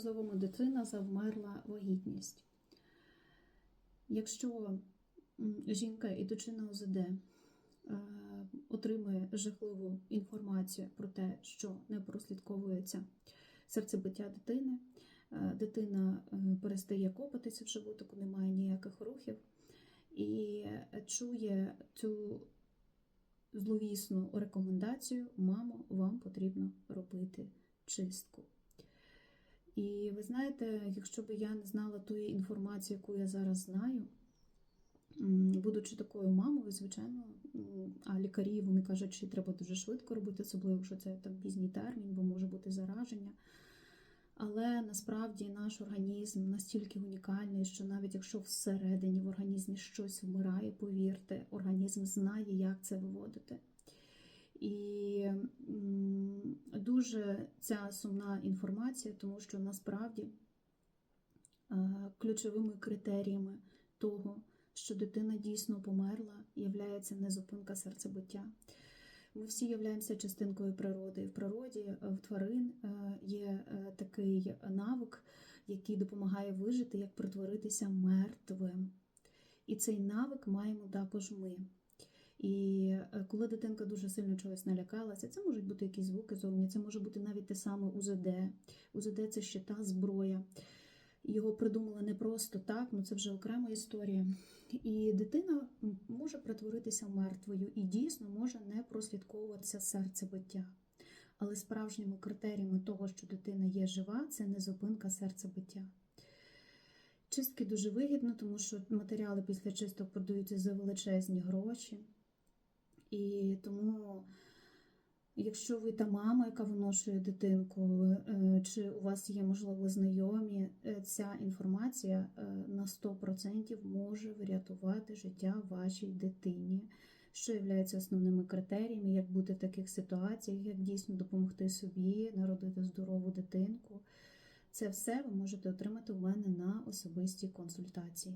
позовемо дитина завмерла вагітність. Якщо жінка, ідучи на ОЗД, е, отримує жахливу інформацію про те, що не прослідковується серцебиття дитини, е, дитина е, перестає копатися в животику, немає ніяких рухів, і чує цю зловісну рекомендацію: мамо, вам потрібно робити чистку. І ви знаєте, якщо б я не знала тої інформації, яку я зараз знаю, будучи такою мамою, звичайно, а лікарі вони кажуть, що треба дуже швидко робити, особливо якщо це там пізній термін, бо може бути зараження. Але насправді наш організм настільки унікальний, що навіть якщо всередині в організмі щось вмирає, повірте, організм знає, як це виводити. І дуже ця сумна інформація, тому що насправді е, ключовими критеріями того, що дитина дійсно померла, є незупинка серцебиття. Ми всі являємося частинкою природи. В природі е, в тварин е, є такий навик, який допомагає вижити, як притворитися мертвим. І цей навик маємо також ми. І е, коли дитинка дуже сильно чогось налякалася, це можуть бути якісь звуки зовні, це може бути навіть те саме УЗД. УЗД це ще та зброя. Його придумали не просто так, ну це вже окрема історія. І дитина може притворитися мертвою і дійсно може не прослідковуватися серцебиття. Але справжніми критеріями того, що дитина є жива, це не зупинка серцебиття. Чистки дуже вигідно, тому що матеріали після чисток продаються за величезні гроші. І тому, якщо ви та мама, яка виношує дитинку, е, чи у вас є, можливо, знайомі, е, ця інформація е, на 100% може врятувати життя вашій дитині, що є основними критеріями, як бути в таких ситуаціях, як дійсно допомогти собі, народити здорову дитинку. Це все ви можете отримати у мене на особистій консультації.